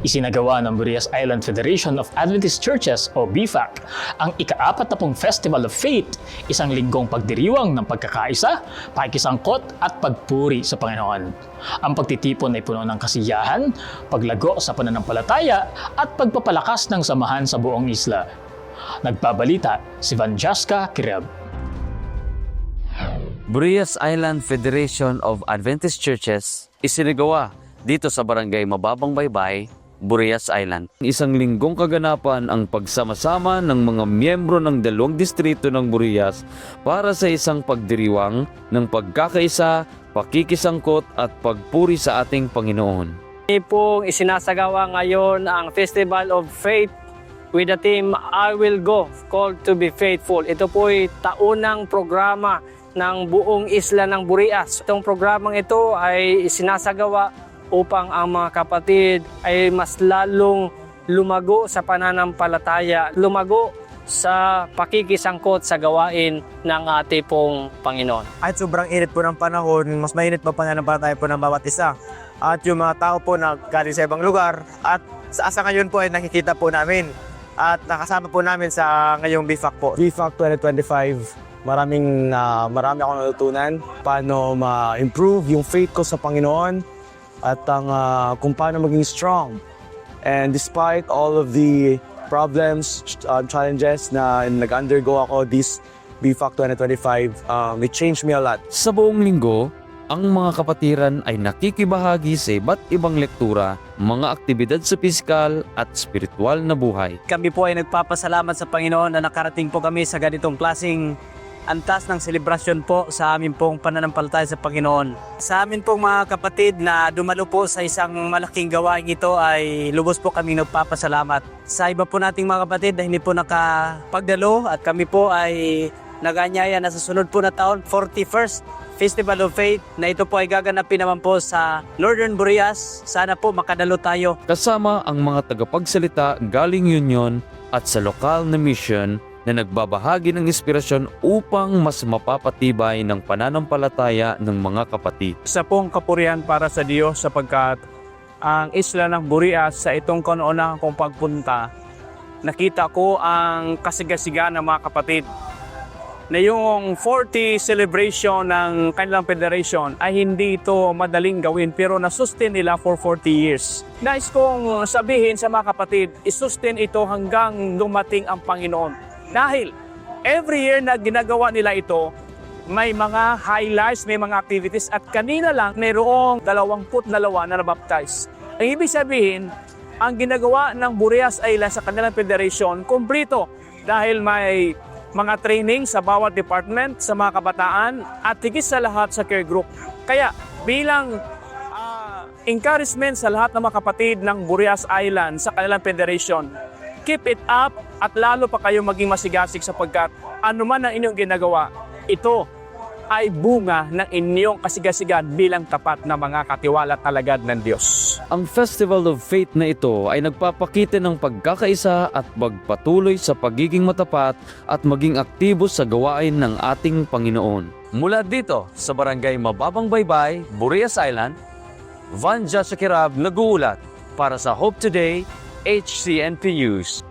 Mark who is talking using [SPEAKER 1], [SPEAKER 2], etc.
[SPEAKER 1] Isinagawa ng Burias Island Federation of Adventist Churches o BFAC ang ika-apat na pong Festival of Faith, isang linggong pagdiriwang ng pagkakaisa, pakikisangkot at pagpuri sa Panginoon. Ang pagtitipon ay puno ng kasiyahan, paglago sa pananampalataya at pagpapalakas ng samahan sa buong isla. Nagbabalita si Vanjaska Kirab.
[SPEAKER 2] Burias Island Federation of Adventist Churches isinagawa dito sa barangay Mababang Baybay, Burias Island. Isang linggong kaganapan ang pagsama-sama ng mga miyembro ng dalawang distrito ng Burias para sa isang pagdiriwang ng pagkakaisa, pakikisangkot at pagpuri sa ating Panginoon.
[SPEAKER 3] Kami pong isinasagawa ngayon ang Festival of Faith with the team I Will Go, Called to be Faithful. Ito po ay taunang programa ng buong isla ng Burias. Itong programang ito ay isinasagawa upang ang mga kapatid ay mas lalong lumago sa pananampalataya, lumago sa pakikisangkot sa gawain ng ating pong Panginoon.
[SPEAKER 4] At sobrang init po ng panahon, mas mainit pa pananampalataya po ng bawat isa. At yung mga tao po na galing sa ibang lugar at sa asa ngayon po ay nakikita po namin. At nakasama po namin sa ngayong BFAC po. BFAC 2025, maraming na marami akong natutunan paano ma-improve yung faith ko sa Panginoon at ang ah, kung paano maging strong. And despite all of the problems, uh, challenges na nag-undergo ako this BFAC 2025, um, it changed me a lot.
[SPEAKER 2] Sa buong linggo, ang mga kapatiran ay nakikibahagi sa iba't ibang lektura, mga aktibidad sa pisikal at spiritual na buhay.
[SPEAKER 5] Kami po ay nagpapasalamat sa Panginoon na nakarating po kami sa ganitong klasing antas ng selebrasyon po sa amin pong pananampalataya sa Panginoon. Sa amin pong mga kapatid na dumalo po sa isang malaking gawain ito ay lubos po kami nagpapasalamat. Sa iba po nating mga kapatid na hindi po nakapagdalo at kami po ay naganyaya na sa sunod po na taon, 41st Festival of Faith na ito po ay gaganapin naman po sa Northern Burias. Sana po makadalo tayo.
[SPEAKER 2] kasama ang mga tagapagsalita galing Union at sa lokal na mission na nagbabahagi ng inspirasyon upang mas mapapatibay ng pananampalataya ng mga kapatid.
[SPEAKER 6] Isa pong kapurihan para sa Diyos sapagkat ang isla ng Burias sa itong kanuunang kong pagpunta, nakita ko ang kasigasigan ng mga kapatid na yung 40 celebration ng kanilang federation ay hindi ito madaling gawin pero nasustain nila for 40 years. Nais kong sabihin sa mga kapatid, isustain ito hanggang dumating ang Panginoon. Dahil every year na ginagawa nila ito, may mga highlights, may mga activities at kanina lang mayroong 22 na nabaptize. Ang ibig sabihin, ang ginagawa ng Burias Island sa kanilang federation, kumplito dahil may mga training sa bawat department, sa mga kabataan at higit sa lahat sa care group. Kaya bilang ah, encouragement sa lahat ng mga kapatid ng Burias Island sa kanilang federation, keep it up at lalo pa kayo maging masigasig sapagkat anuman ang inyong ginagawa, ito ay bunga ng inyong kasigasigan bilang tapat na mga katiwala at alagad ng Diyos.
[SPEAKER 2] Ang Festival of Faith na ito ay nagpapakita ng pagkakaisa at pagpatuloy sa pagiging matapat at maging aktibo sa gawain ng ating Panginoon. Mula dito sa Barangay Mababang Baybay, Burias Island, Van Kirab nag-uulat para sa Hope Today, HCNPUs.